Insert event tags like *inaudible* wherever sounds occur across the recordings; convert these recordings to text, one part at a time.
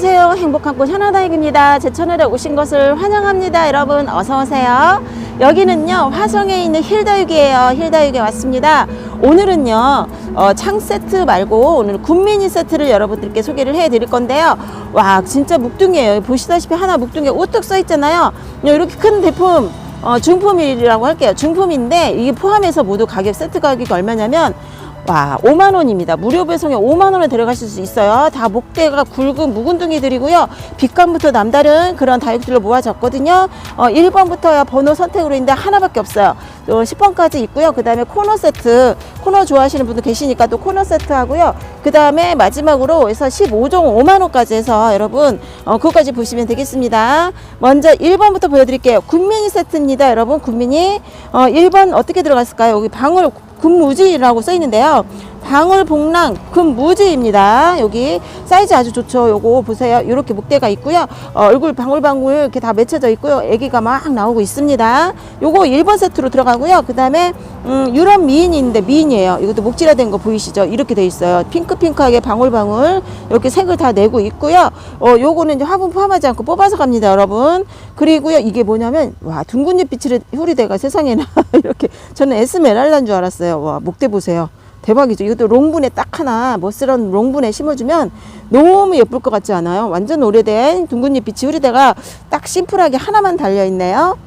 안녕하세요. 행복한 꽃 하나다익입니다. 제 채널에 오신 것을 환영합니다. 여러분 어서 오세요. 여기는요 화성에 있는 힐다육이에요. 힐다육에 왔습니다. 오늘은요 어, 창 세트 말고 오늘 군미니 세트를 여러분들께 소개를 해 드릴 건데요. 와 진짜 묵둥이에요. 보시다시피 하나 묵둥이 우뚝 써 있잖아요. 이렇게 큰 대품 어, 중품이라고 할게요. 중품인데 이게 포함해서 모두 가격 세트 가격이 얼마냐면 와, 5만 원입니다. 무료 배송에 5만 원에 들어가실 수 있어요. 다 목대가 굵은 묵은둥이들이고요. 빛감부터 남다른 그런 다육들로 모아졌거든요. 어, 1번부터 번호 선택으로 있는데 하나밖에 없어요. 또 10번까지 있고요. 그 다음에 코너 세트, 코너 좋아하시는 분들 계시니까 또 코너 세트 하고요. 그 다음에 마지막으로 해서 15종 5만 원까지 해서 여러분 어, 그거까지 보시면 되겠습니다. 먼저 1번부터 보여드릴게요. 군민이 세트입니다. 여러분 군민이 어, 1번 어떻게 들어갔을까요? 여기 방울 금무지라고 써 있는데요. 방울복랑 금무지입니다. 여기 사이즈 아주 좋죠. 요거 보세요. 이렇게 목대가 있고요. 어, 얼굴 방울방울 이렇게 다 맺혀져 있고요. 애기가 막 나오고 있습니다. 요거 1번 세트로 들어가고요. 그 다음에 음, 유럽 미인인데 미인이에요. 이것도 목질화된 거 보이시죠? 이렇게 돼 있어요. 핑크핑크하게 방울방울 이렇게 색을 다 내고 있고요. 어, 요거는 이제 화분 포함하지 않고 뽑아서 갑니다, 여러분. 그리고요, 이게 뭐냐면 와 둥근잎 빛이 후리대가 세상에나 *laughs* 이렇게 저는 에스메랄라인 줄 알았어요. 와 목대 보세요. 대박이죠. 이것도 롱분에 딱 하나 멋스런 롱분에 심어주면 너무 예쁠 것 같지 않아요? 완전 오래된 둥근잎 빛이 후리대가 딱 심플하게 하나만 달려 있네요.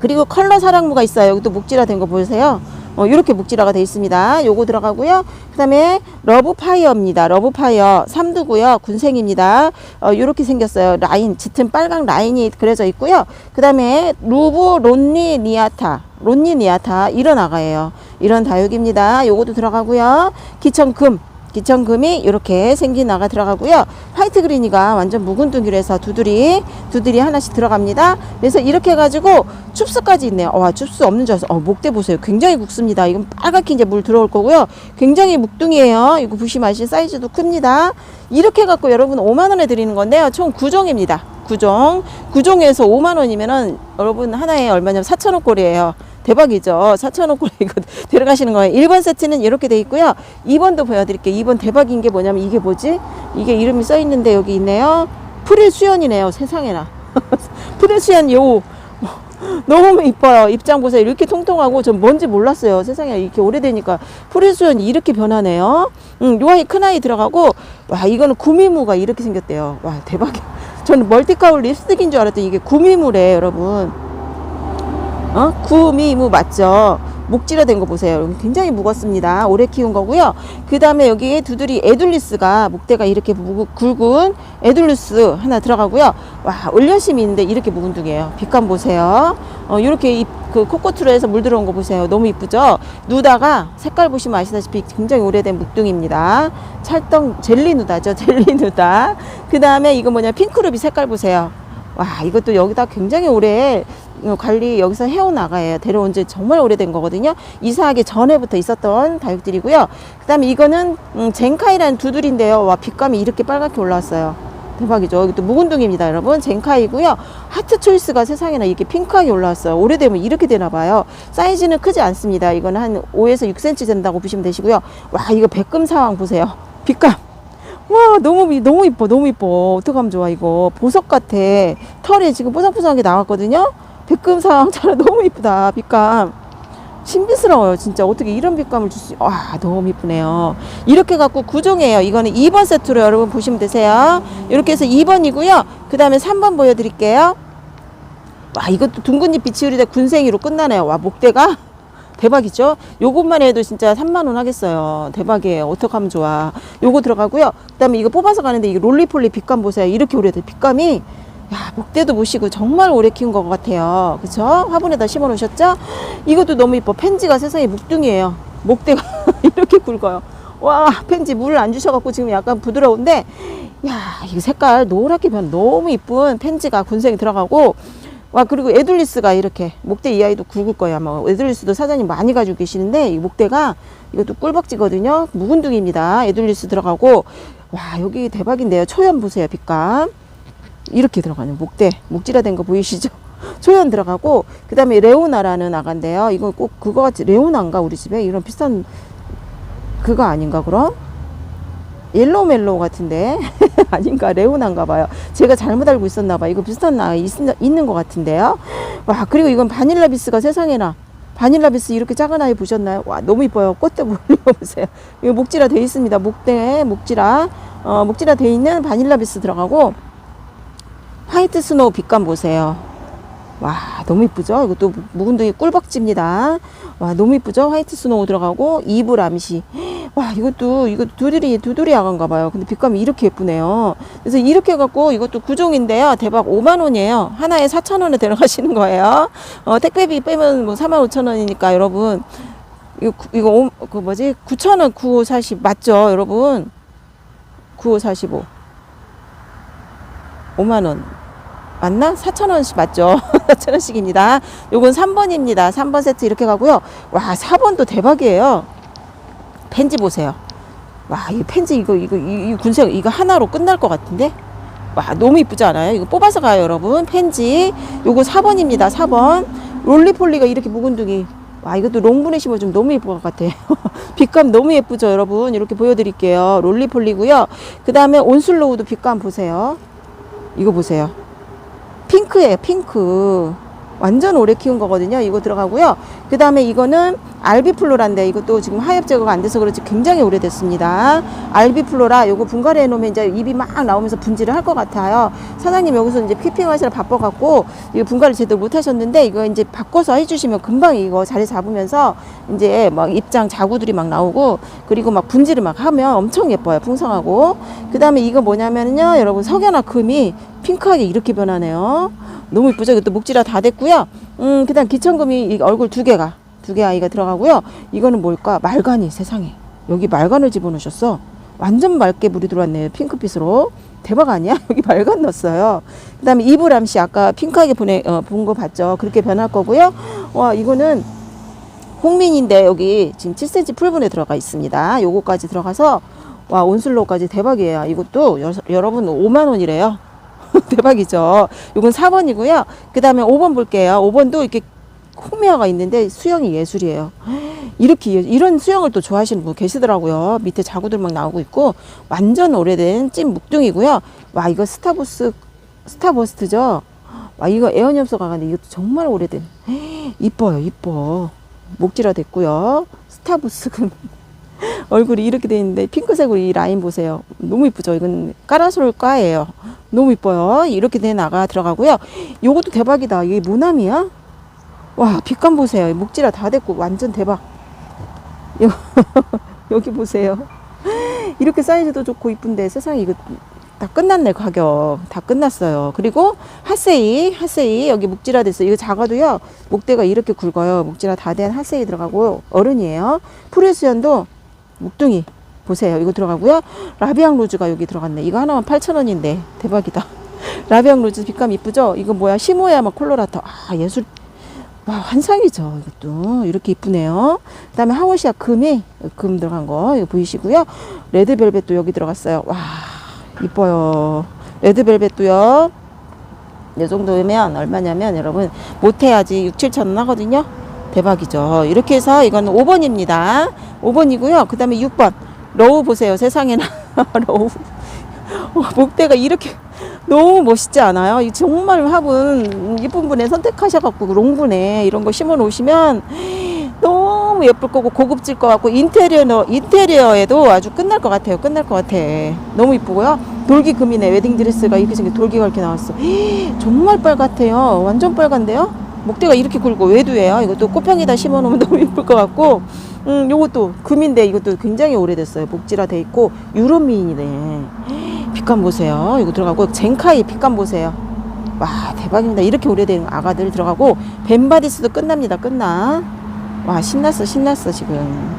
그리고 컬러 사랑무가 있어요. 여기도 목질화 된 거 보세요. 어, 이렇게 목질화가 되어 있습니다. 요거 들어가고요. 그 다음에 러브파이어입니다. 러브파이어 삼두고요. 군생입니다. 어, 이렇게 생겼어요. 라인, 짙은 빨강 라인이 그려져 있고요. 그 다음에 루브 론니 니아타, 론니 니아타 이런 아가예요. 이런 다육입니다. 요것도 들어가고요. 기천금, 기천금이 이렇게 생긴 아가 들어가고요. 화이트 그린이가 완전 묵은 둥이로 해서 두들이 두들이 하나씩 들어갑니다. 그래서 이렇게 해가지고 춥스까지 있네요. 와 춥스 없는 줄 알았어. 어, 목대 보세요. 굉장히 굵습니다. 이건 빨갛게 이제 물 들어올 거고요. 굉장히 묵둥이에요. 이거 아시죠? 사이즈도 큽니다. 이렇게 해갖고 여러분 5만 원에 드리는 건데요. 총 9종입니다. 9종. 9종에서 5만 원이면은 여러분 하나에 얼마냐면 4천 원 꼴이에요. 대박이죠. 4,000원꼴에 *laughs* 이거 데려가시는 거예요. 1번 세트는 이렇게 돼 있고요. 2번도 보여드릴게요. 2번 대박인 게 뭐냐면 이게 뭐지? 이게 이름이 써 있는데 여기 있네요. 프릴 수연이네요. 세상에나. *laughs* 프릴 수연 요. *laughs* 너무 이뻐요. 입장 보세요. 이렇게 통통하고 전 뭔지 몰랐어요. 세상에 이렇게 오래되니까 프릴 수연이 이렇게 변하네요. 음, 요 아이 큰 아이 들어가고 와 이거는 구미무가 이렇게 생겼대요. 와 대박이야. 저는 멀티카울 립스틱인 줄 알았더니 이게 구미무래 여러분. 어? 구미무 맞죠? 목질화 된 거 보세요. 굉장히 무겁습니다. 오래 키운 거고요. 그 다음에 여기 두드리 에둘리스가 목대가 이렇게 무, 굵은 에둘리스 하나 들어가고요. 와, 올려심이 있는데 이렇게 묵은 둥이에요. 빛감 보세요. 어, 이렇게 이, 그 코코트로 해서 물 들어온 거 보세요. 너무 이쁘죠? 누다가 색깔 보시면 아시다시피 굉장히 오래된 묵둥입니다. 찰떡 젤리 누다죠. *laughs* 젤리 누다. 그 다음에 이거 뭐냐 핑크루비 색깔 보세요. 와, 이것도 여기다 굉장히 오래 관리 여기서 해온 아가예요. 데려온 지 정말 오래된 거거든요. 이사하기 전에부터 있었던 다육들이고요. 그 다음에 이거는 음, 젠카이라는 두들인데요. 와, 빛감이 이렇게 빨갛게 올라왔어요. 대박이죠. 이것도 묵은둥입니다, 여러분. 젠카이고요. 하트 초이스가 세상에나 이렇게 핑크하게 올라왔어요. 오래되면 이렇게 되나 봐요. 사이즈는 크지 않습니다. 이거는 한 5에서 6cm 된다고 보시면 되시고요. 와, 이거 백금 상황 보세요. *laughs* 빛감. 와 너무 이- 너무 이뻐 너무 이뻐. 어떡하면 좋아 이거. 보석 같아. 털이 지금 뽀송뽀송하게 나왔거든요? 백금상처럼 *laughs* 너무 이쁘다 빛감. 신비스러워요 진짜. 어떻게 이런 빛감을 줄 수 와 너무 이쁘네요. 이렇게 갖고 구종이에요. 이거는 2번 세트로 여러분 보시면 되세요. 이렇게 해서 2번이고요. 그 다음에 3번 보여드릴게요. 와 이것도 둥근잎 흐리대 군생이로 끝나네요. 와 목대가 대박이죠? 요것만 해도 진짜 3만원 하겠어요. 대박이에요. 어떡하면 좋아. 요거 들어가고요. 그 다음에 이거 뽑아서 가는데 이 롤리폴리 빛감 보세요. 이렇게 오래돼. 빛감이, 야, 목대도 보시고 정말 오래 키운 것 같아요. 그쵸? 화분에다 심어 놓으셨죠? 이것도 너무 이뻐. 펜지가 세상에 묵둥이에요. 목대가 *laughs* 이렇게 굵어요. 와, 펜지 물 안 주셔갖고 지금 약간 부드러운데, 야, 이 색깔 노랗게 변 너무 이쁜 펜지가 군생이 들어가고, 와 그리고 에둘리스가 이렇게 목대 이 아이도 굵을 거예요 아마. 에둘리스도 사장님 많이 가지고 계시는데 이 목대가 이것도 꿀벅지거든요. 묵은둥입니다. 에둘리스 들어가고. 와 여기 대박인데요. 초연 보세요 빛감. 이렇게 들어가는 목대 목질화된 거 보이시죠? *laughs* 초연 들어가고 그 다음에 레오나라는 아가인데요. 이거 꼭 그거 같이 레오나인가 우리 집에? 이런 비싼 그거 아닌가 그럼? 옐로우 멜로우 같은데 *laughs* *laughs* 아닌가 레오나인가 봐요. 제가 잘못 알고 있었나 봐요. 이거 비슷한 나 있, 있는 것 같은데요. 와 그리고 이건 바닐라 비스가 세상에나 바닐라 비스 이렇게 작은 아이 보셨나요? 와 너무 이뻐요. 꽃대 *laughs* 보세요. 이거 목지라 돼 있습니다. 목대 목지라 어, 목지라 돼 있는 바닐라 비스 들어가고 화이트 스노우 빛감 보세요. 와 너무 이쁘죠? 이것도 묵은둥이 꿀벅지입니다. 와 너무 이쁘죠? 화이트 스노우 들어가고 이불 암시. 와 이것도 이거 두드리 두드리 야간가 봐요. 근데 빛감이 이렇게 예쁘네요. 그래서 이렇게 해갖고 이것도 구종인데요. 대박 5만 원이에요. 하나에 4천 원에 들어가시는 거예요. 어, 택배비 빼면 뭐 4만 5천 원이니까 여러분 이거 구- 이거 오, 그 뭐지 9천 원 9540 맞죠, 여러분? 9545 5만 원 맞나? 4,000원씩 맞죠? *laughs* 4,000원씩입니다. 요건 3번입니다. 3번 세트 이렇게 가고요. 와, 4번도 대박이에요. 펜지 보세요. 와, 이 펜지 이거, 이거, 이, 이 군색, 이거 하나로 끝날 것 같은데? 와, 너무 이쁘지 않아요? 이거 뽑아서 가요, 여러분. 펜지. 요거 4번입니다. 4번. 롤리폴리가 이렇게 묵은둥이. 와, 이것도 롱분에 심어주면 너무 예쁠 것 같아요. *laughs* 빛감 너무 예쁘죠, 여러분? 이렇게 보여드릴게요. 롤리폴리고요. 그 다음에 온슬로우도 빛감 보세요. 이거 보세요. 핑크예요, 핑크. 완전 오래 키운 거거든요. 이거 들어가고요. 그 다음에 이거는 알비플로라인데 이것도 지금 하엽 제거가 안 돼서 그렇지 굉장히 오래됐습니다. 알비플로라 요거 분갈이 해놓으면 이제 입이 막 나오면서 분질을 할 것 같아요. 사장님 여기서 이제 피핑 하시라 바빠갖고 이거 분갈이 제대로 못 하셨는데 이거 이제 바꿔서 해주시면 금방 이거 자리 잡으면서 이제 막 입장 자구들이 막 나오고 그리고 막 분질을 막 하면 엄청 예뻐요. 풍성하고. 그 다음에 이거 뭐냐면요. 여러분 석연화 금이 핑크하게 이렇게 변하네요. 너무 이쁘죠? 이것도 목지라 다 됐고요. 음, 그 다음 기천금이 이 얼굴 두 개가, 두 개 아이가 들어가고요. 이거는 뭘까? 말간이 세상에. 여기 말간을 집어넣으셨어. 완전 맑게 물이 들어왔네요. 핑크빛으로. 대박 아니야? *laughs* 여기 말간 넣었어요. 그 다음에 이브람씨 아까 핑크하게 보내, 어, 본 거 봤죠? 그렇게 변할 거고요. 와, 이거는 홍민인데 여기 지금 7cm 풀분에 들어가 있습니다. 요거까지 들어가서 와, 온슬로우까지 대박이에요. 이것도 여, 여러분 5만 원이래요. *laughs* 대박이죠. 이건 4번이고요. 그 다음에 5번 볼게요. 5번도 이렇게 코미아가 있는데 수영이 예술이에요. *gasps* 이렇게 예- 이런 수영을 또 좋아하시는 분 계시더라고요. 밑에 자구들 막 나오고 있고 완전 오래된 찐 묵둥이고요. 와 이거 스타버스 스타버스트죠. *gasps* 와 이거 에어니업소 가는데 이것도 정말 오래된 *gasps* 이뻐요 이뻐 목지라 됐고요. 스타버스금 *laughs* *laughs* 얼굴이 이렇게 돼 있는데 핑크색으로 이 라인 보세요. 너무 이쁘죠? 이건 까라솔과예요. 너무 이뻐요. 이렇게 된 아가 들어가고요. 요것도 대박이다. 이게 모나미야? 와, 빛감 보세요. 목지라 다 됐고 완전 대박. 요- *laughs* 여기 보세요. 이렇게 사이즈도 좋고 이쁜데 세상에 이거 다 끝났네 가격 다 끝났어요 그리고 핫세이 핫세이 여기 묵지라 됐어 이거 작아도요 목대가 이렇게 굵어요 묵지라 다 된 핫세이 들어가고 어른이에요 프레스연도 묵둥이 보세요. 이거 들어가고요. 라비앙 로즈가 여기 들어갔네. 이거 하나만 8,000원인데 대박이다. *laughs* 라비앙 로즈 빛감 이쁘죠? 이거 뭐야? 시모야마 콜로라터. 아 예술. 와 환상이죠 이것도. 이렇게 이쁘네요. 그 다음에 하워시아 금이 금 들어간 거 이거 보이시고요. 레드벨벳도 여기 들어갔어요. 와 이뻐요. 레드벨벳도요. 이 정도면 얼마냐면 여러분 못해야지 6, 7천 원 하거든요 대박이죠 이렇게 해서 이건 5번입니다 5번이고요 그 다음에 6번 러우 보세요 세상에나 *laughs* 러우 어, 목대가 이렇게 너무 멋있지 않아요? 이 정말 화분 이쁜 분에 선택하셔갖고 롱분에 이런 거 심어 놓으시면 너무 예쁠 거고 고급질 것 같고 인테리어 인테리어에도 아주 끝날 것 같아요. 끝날 것 같아. 너무 이쁘고요. 돌기 금이네 웨딩 드레스가 이렇게 생긴 돌기가 이렇게 나왔어. 정말 빨갛대요. 완전 빨간데요. 목대가 이렇게 굵고 외두예요. 이것도 꽃병에다 심어 놓으면 *laughs* 너무 예쁠 것 같고. 음, 요것도 금인데 이것도 굉장히 오래됐어요. 목지라 돼 있고 유럽 미인이네. *gasps* 빛감 보세요. 이거 들어가고 젠카이 빛감 보세요. 와 대박입니다. 이렇게 오래된 아가들 들어가고 벤바디스도 끝납니다. 끝나. 와 신났어 신났어 지금.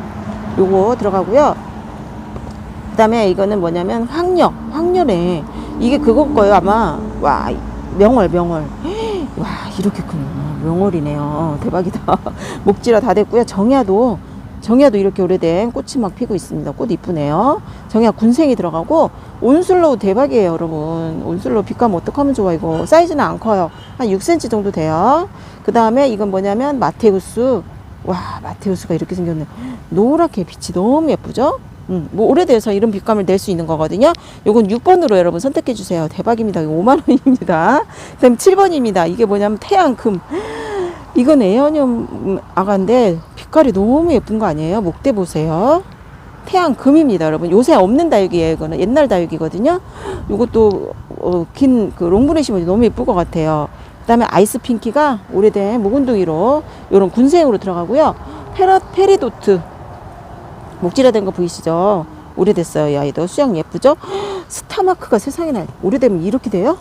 요거 들어가고요. 그다음에 이거는 뭐냐면 황녀 황녀네. 이게 그거 거예요 아마. 와 명월 명월. *gasps* 와 이렇게 큰 명월이네요. 대박이다. *laughs* 목지라 다 됐고요. 정야도 정야도 이렇게 오래된 꽃이 막 피고 있습니다. 꽃 이쁘네요. 정야 군생이 들어가고 온슬로우 대박이에요, 여러분. 온슬로우 빛감 어떡하면 좋아 이거. 사이즈는 안 커요. 한 6cm 정도 돼요. 그 다음에 이건 뭐냐면 마테우스. 와 마테우스가 이렇게 생겼네. 노랗게 빛이 너무 예쁘죠? 음, 뭐 오래돼서 이런 빛감을 낼 수 있는 거거든요. 요건 6번으로 여러분 선택해 주세요. 대박입니다. 이거 5만 원입니다. 그다음 7번입니다. 이게 뭐냐면 태양금. 이건 에어늄 아가인데 빛깔이 너무 예쁜 거 아니에요? 목대 보세요. 태양금입니다, 여러분. 요새 없는 다육이에요. 이거는 옛날 다육이거든요. 요것도 어, 긴그 롱브레 시몬이 너무 예쁠 것 같아요. 그다음에 아이스 핑키가 오래된 묵은둥이로 요런 군생으로 들어가고요. 페라 페리도트 목질화된 거 보이시죠? 오래됐어요, 이 아이도. 수영 예쁘죠? *gasps* 스타마크가 세상에나 오래되면 이렇게 돼요?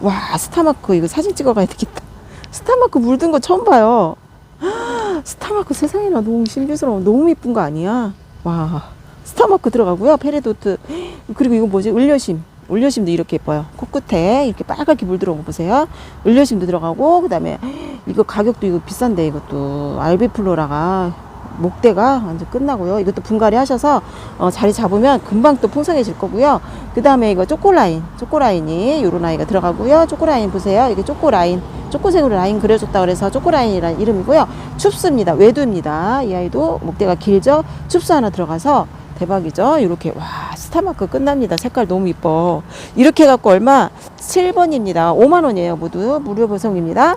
와, 스타마크 이거 사진 찍어 가야 되겠다. 스타마크 물든 거 처음 봐요. *gasps* 스타마크 세상에나 너무 신비스러워. 너무 예쁜 거 아니야? 와, 스타마크 들어가고요. 페레도트. *gasps* 그리고 이거 뭐지? 을려심. 을려심도 이렇게 예뻐요. 코끝에 이렇게 빨갛게 물 들어온 거 보세요. 을려심도 들어가고, 그 다음에 이거 가격도 이거 비싼데 이것도 알비플로라가 목대가 완전 끝나고요. 이것도 분갈이 하셔서 어, 자리 잡으면 금방 또 풍성해질 거고요. 그 다음에 이거 쪼꼬라인, 쪼꼬라인이 요런 아이가 들어가고요. 쪼꼬라인 보세요. 이게 쪼꼬라인, 쪼꼬색으로 라인 그려줬다 그래서 쪼꼬라인이라는 이름이고요. 춥스입니다. 외두입니다. 이 아이도 목대가 길죠. 춥스 하나 들어가서 대박이죠. 이렇게 와 스타마크 끝납니다. 색깔 너무 이뻐. 이렇게 해갖고 얼마? 7번입니다. 5만 원이에요. 모두 무료 배송입니다.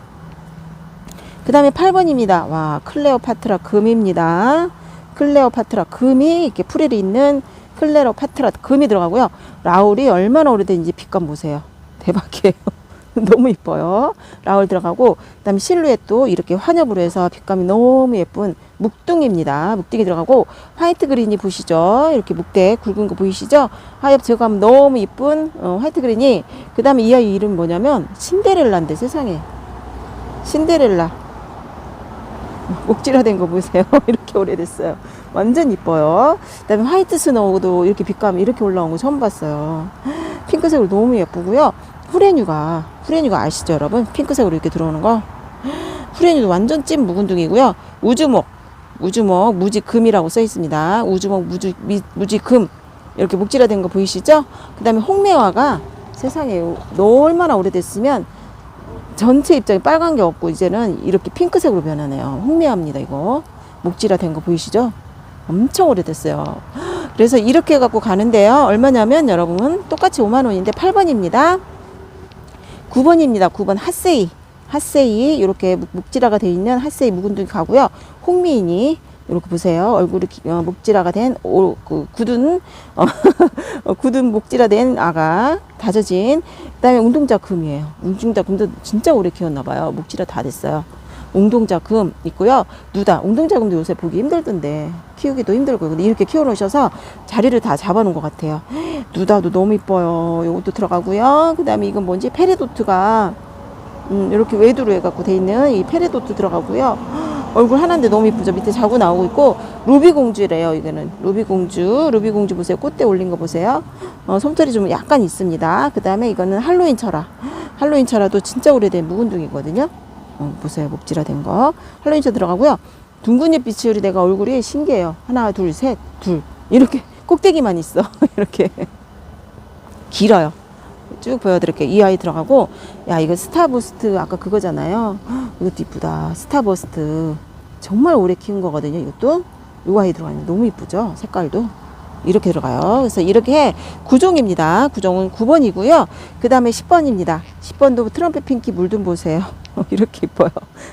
그 다음에 8번입니다. 와, 클레오파트라 금입니다. 클레오파트라 금이 이렇게 풀이 있는 클레오파트라 금이 들어가고요. 라울이 얼마나 오래된지 빛감 보세요. *laughs* 대박이에요. *laughs* 너무 이뻐요. 라울 들어가고, 그 다음에 실루엣도 이렇게 환엽으로 해서 빛감이 너무 예쁜 묵둥입니다. 묵둥이 들어가고, 화이트 그린이 보시죠? 이렇게 묵대 굵은 거 보이시죠? 하엽 제거하면 너무 이쁜 어, 화이트 그린이, 그 다음에 이 아이 이름 뭐냐면, 신데렐라인데 세상에. 신데렐라. 목질화된 거 보세요. *laughs* 이렇게 오래됐어요. 완전 이뻐요. 그다음에 화이트 스노우도 이렇게 빛감이 이렇게 올라온 거 처음 봤어요. *gasps* 핑크색으로 너무 예쁘고요. 후레뉴가 후레뉴가 아시죠, 여러분? 핑크색으로 이렇게 들어오는 거. *gasps* 후레뉴도 완전 찐 묵은둥이고요. 우주목 우주목 무지금이라고 써 있습니다. 우주목 무지 미, 무지금 이렇게 목질화된 거 보이시죠? 그다음에 홍매화가 세상에 너 얼마나 오래됐으면 전체 입장이 빨간 게 없고 이제는 이렇게 핑크색으로 변하네요. 홍매합니다 이거 목질화 된 거 보이시죠? 엄청 오래됐어요. 그래서 이렇게 해갖고 가는데요. 얼마냐면 여러분 똑같이 5만 원인데 8번입니다. 9번입니다. 9번 핫세이 핫세이 이렇게 묵- 묵질화가 돼 있는 핫세이 묵은둥이 가고요. 홍미인이 이렇게 보세요. 얼굴이 기- 어, 목질화가 된 오, 그 굳은 어, *laughs* 어, 굳은 목질화된 아가 다져진 그다음에 웅동자 금이에요. 웅동자 금도 진짜 오래 키웠나 봐요. 목질화 다 됐어요. 웅동자 금 있고요. 누다 웅동자 금도 요새 보기 힘들던데 키우기도 힘들고 근데 이렇게 키워 놓으셔서 자리를 다 잡아 놓은 것 같아요. *gasps* 누다도 너무 이뻐요. 요것도 들어가고요. 그다음에 이건 뭔지 페레도트가 음, 이렇게 외두로 해갖고 돼 있는 이 페레도트 들어가고요. 얼굴 하나인데 너무 이쁘죠. 밑에 자구 나오고 있고 루비 공주래요. 이거는 루비 공주. 루비 공주 보세요. 꽃대 올린 거 보세요. 어, 솜털이 좀 약간 있습니다. 그 다음에 이거는 할로윈 철화. 할로윈 철화도 진짜 오래된 묵은둥이거든요. 어, 보세요. 목질화 된 거. 할로윈 철 들어가고요. 둥근잎 비치율이 내가 얼굴이 신기해요. 하나, 둘, 셋, 둘. 이렇게 *laughs* 꼭대기만 있어. *laughs* 이렇게 길어요. 쭉 보여드릴게요. 이 아이 들어가고, 야, 이거 스타버스트, 아까 그거잖아요. 헉, *gasps* 이것도 이쁘다. 스타버스트. 정말 오래 키운 거거든요. 이것도. 이 아이 들어가는 너무 이쁘죠? 색깔도. 이렇게 들어가요. 그래서 이렇게 구종입니다. 구종은 9번이고요. 그 다음에 10번입니다. 10번도 트럼펫 핑키 물 좀 보세요. *laughs* 이렇게 이뻐요.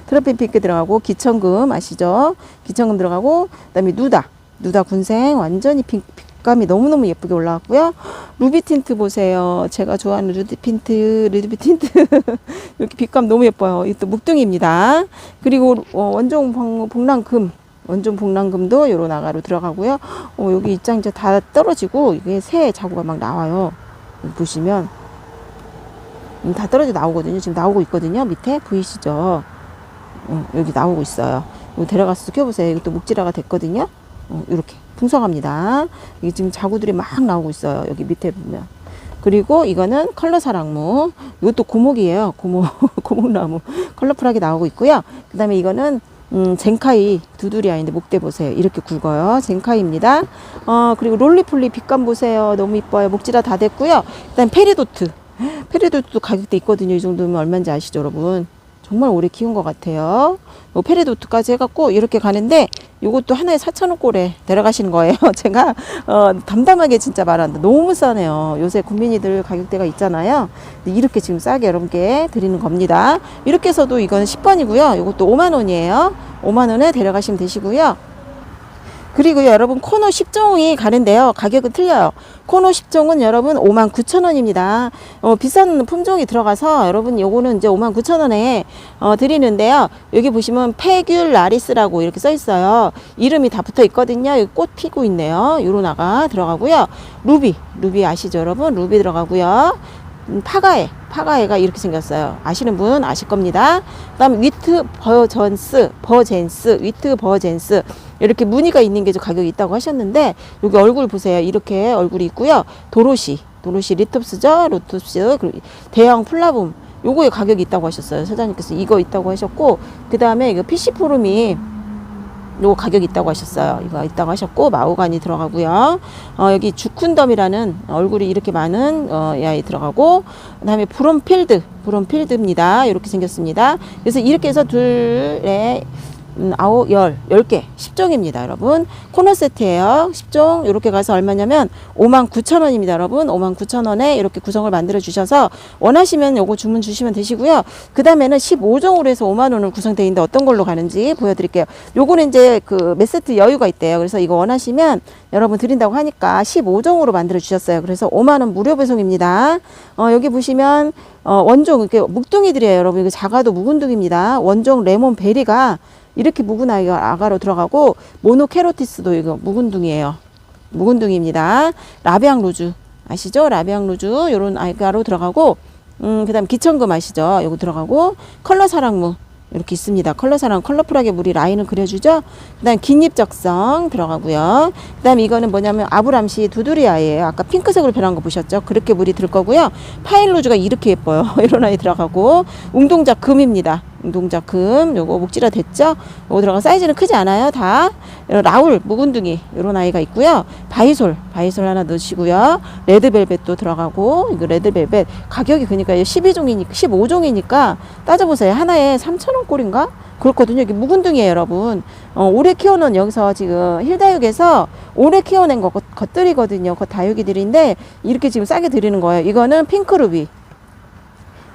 트럼펫 핑크 들어가고, 기천금 아시죠? 기천금 들어가고, 그 다음에 누다. 누다 군생 완전히 핑, 빛감이 너무너무 예쁘게 올라왔고요. 루비 틴트 보세요. 제가 좋아하는 루비 틴트, 루비 틴트. *laughs* 이렇게 빛감 너무 예뻐요. 이또 묵둥이입니다. 그리고 어, 원종 복- 복랑금. 원종 복랑금도 요런 아가로 들어가고요. 어, 여기 입장 이제 다 떨어지고 이게 새 자구가 막 나와요. 보시면 음, 다 떨어져 나오거든요. 지금 나오고 있거든요. 밑에 보이시죠? 어, 여기 나오고 있어요. 데려가서 켜보세요. 이것도 목질화가 됐거든요. 어, 이렇게 풍성합니다. 이게 지금 자구들이 막 나오고 있어요. 여기 밑에 보면. 그리고 이거는 컬러 사랑무. 이것도 고목이에요. 고목, *laughs* 고목나무. 컬러풀하게 나오고 있고요. 그 다음에 이거는 음, 젠카이 두두리아인데 목대 보세요. 이렇게 굵어요. 젠카이입니다. 어, 그리고 롤리폴리 빛감 보세요. 너무 이뻐요. 목질화 다 됐고요. 그 다음 페리도트. 페리도트도 가격대 있거든요. 이 정도면 얼마인지 아시죠, 여러분? 정말 오래 키운 것 같아요. 요 페리도트까지 해갖고 이렇게 가는데 요것도 하나에 4,000원 꼴에 데려가시는 거예요. *laughs* 제가 어, 담담하게 진짜 말한다. 너무 싸네요. 요새 국민이들 가격대가 있잖아요. 이렇게 지금 싸게 여러분께 드리는 겁니다. 이렇게 해서도 이건 10번이고요. 요것도 5만 원이에요. 5만 원에 데려가시면 되시고요. 그리고 여러분 코너 10종이 가는데요. 가격은 틀려요. 코너 10종은 여러분 5만 9천 원입니다. 어, 비싼 품종이 들어가서 여러분 요거는 이제 5만 9천 원에 어, 드리는데요. 여기 보시면 페귤라리스라고 이렇게 써 있어요. 이름이 다 붙어 있거든요. 여기 꽃 피고 있네요. 요로나가 들어가고요. 루비, 루비 아시죠 여러분? 루비 들어가고요. 음, 파가에, 파가에가 이렇게 생겼어요. 아시는 분 아실 겁니다. 그 다음에 위트 버전스, 버젠스, 위트 버젠스. 이렇게 무늬가 있는 게좀 가격이 있다고 하셨는데, 여기 얼굴 보세요. 이렇게 얼굴이 있고요. 도로시, 도로시 리톱스죠? 로톱스, 그리고 대형 플라붐. 요거에 가격이 있다고 하셨어요. 사장님께서 이거 있다고 하셨고, 그 다음에 이거 PC 포름이 요 가격이 있다고 하셨어요. 이거 있다고 하셨고 마오간이 들어가고요. 어, 여기 주쿤덤이라는 얼굴이 이렇게 많은 어, 이 아이 들어가고 그다음에 브롬필드 브롬필드입니다. 이렇게 생겼습니다. 그래서 이렇게 해서 둘에 음, 아홉, 열, 열 개, 10종입니다, 여러분. 코너 세트예요. 10종. 이렇게 가서 얼마냐면 5만 9천 원입니다, 여러분. 5만 9천 원에 이렇게 구성을 만들어 주셔서 원하시면 요거 주문 주시면 되시고요. 그 다음에는 15종으로 해서 5만 원으로 구성되어 있는데 어떤 걸로 가는지 보여드릴게요. 요거는 이제 그 몇 세트 여유가 있대요. 그래서 이거 원하시면 여러분 드린다고 하니까 15종으로 만들어 주셨어요. 그래서 5만 원 무료 배송입니다. 어, 여기 보시면 어, 원종 이렇게 묵둥이들이에요, 여러분. 이거 작아도 묵은둥입니다. 원종 레몬 베리가 이렇게 묵은 아이가 아가로 들어가고 모노케로티스도 이거 묵은둥이에요. 묵은둥입니다. 라비앙 루즈 아시죠? 라비앙 루즈 요런 아이가로 들어가고 음, 그다음 기천금 아시죠? 요거 들어가고 컬러 사랑무 이렇게 있습니다. 컬러 사랑 컬러풀하게 물이 라인을 그려주죠. 그다음 긴잎 적성 들어가고요. 그다음 이거는 뭐냐면 아브람시 두두리아예요. 아까 핑크색으로 변한 거 보셨죠? 그렇게 물이 들 거고요. 파일로즈가 이렇게 예뻐요. *laughs* 이런 아이 들어가고 웅동자 금입니다. 웅동자 금 요거 목지라 됐죠? 요거 들어가 사이즈는 크지 않아요. 다 라울 묵은둥이 이런 아이가 있고요. 바이솔 바이솔 하나 넣으시고요. 레드벨벳도 들어가고 이거 레드벨벳 가격이 그러니까 12종이니까 15종이니까 따져보세요. 하나에 3,000원 꼴인가? 그렇거든요. 이게 묵은둥이에요, 여러분. 어, 오래 키워놓은 여기서 지금 힐다육에서 오래 키워낸 거, 것- 것들이거든요. 그 다육이들인데 이렇게 지금 싸게 드리는 거예요. 이거는 핑크루비.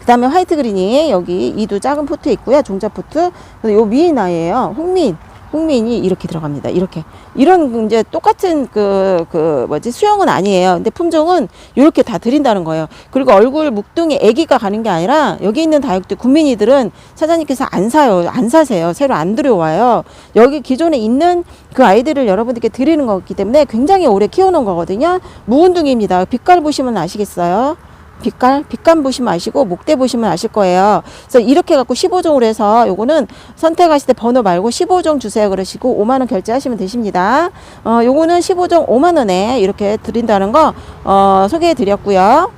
그 다음에 화이트 그린이 여기 이두 작은 포트에 있고요. 종자 포트. 그래서 요 미인 아이예요. 홍민. 홍민이 이렇게 들어갑니다. 이렇게. 이런 이제 똑같은 그, 그 뭐지 수영은 아니에요. 근데 품종은 이렇게 다 드린다는 거예요. 그리고 얼굴 묵둥이 애기가 가는 게 아니라 여기 있는 다육들 국민이들은 사장님께서 안 사요. 안 사세요. 새로 안 들여와요. 여기 기존에 있는 그 아이들을 여러분들께 드리는 거기 때문에 굉장히 오래 키워놓은 거거든요. 묵은둥이입니다. 빛깔 보시면 아시겠어요? 빛깔, 빛감 보시면 아시고 목대 보시면 아실 거예요. 그래서 이렇게 갖고 15종으로 해서 요거는 선택하실 때 번호 말고 15종 주세요 그러시고 5만 원 결제하시면 되십니다. 어, 요거는 15종 5만 원에 이렇게 드린다는 거 어, 소개해 드렸고요.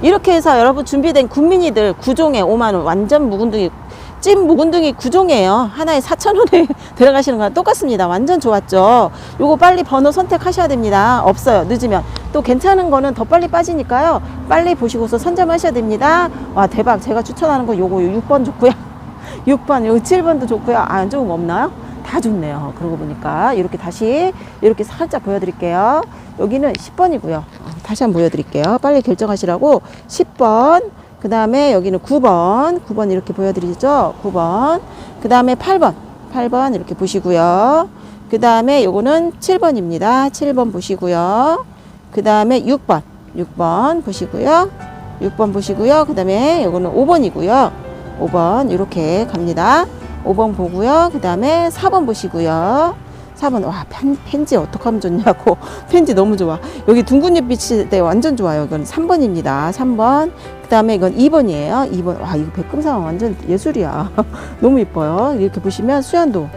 이렇게 해서 여러분 준비된 국민이들 9종에 5만 원 완전 묵은둥이 찐 묵은둥이 9종이에요. 하나에 4,000원에 *laughs* 들어가시는 거랑 똑같습니다. 완전 좋았죠. 요거 빨리 번호 선택하셔야 됩니다. 없어요. 늦으면. 또 괜찮은 거는 더 빨리 빠지니까요. 빨리 보시고서 선점하셔야 됩니다. 와, 대박. 제가 추천하는 거 요거 6번 좋고요. 6번, 요 7번도 좋고요. 아, 안 좋은 거 없나요? 다 좋네요. 그러고 보니까 이렇게 다시 이렇게 살짝 보여드릴게요. 여기는 10번이고요. 다시 한번 보여드릴게요. 빨리 결정하시라고 10번. 그 다음에 여기는 9번. 9번 이렇게 보여드리죠. 9번. 그 다음에 8번. 8번 이렇게 보시고요. 그 다음에 요거는 7번입니다. 7번 보시고요. 그 다음에 6번. 6번 보시고요. 6번 보시고요. 그 다음에 요거는 5번이고요. 5번 이렇게 갑니다. 5번 보고요. 그 다음에 4번 보시고요. 4번 와 펜, 펜지 어떻게 하면 좋냐고. *laughs* 펜지 너무 좋아. 여기 둥근 잎빛이 네, 완전 좋아요. 이건 3번입니다. 3번. 그 다음에 이건 2번이에요. 2번. 와 이거 백금상 완전 예술이야. *laughs* 너무 이뻐요. 이렇게 보시면 수연도.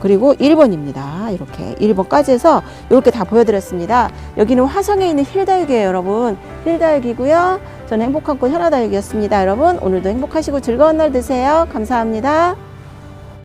그리고 1번입니다. 이렇게 1번까지 해서 이렇게 다 보여드렸습니다. 여기는 화성에 있는 힐다육이에요 여러분. 힐다육이고요. 저는 행복한 꽃 현아다육이었습니다. 여러분 오늘도 행복하시고 즐거운 날 되세요. 감사합니다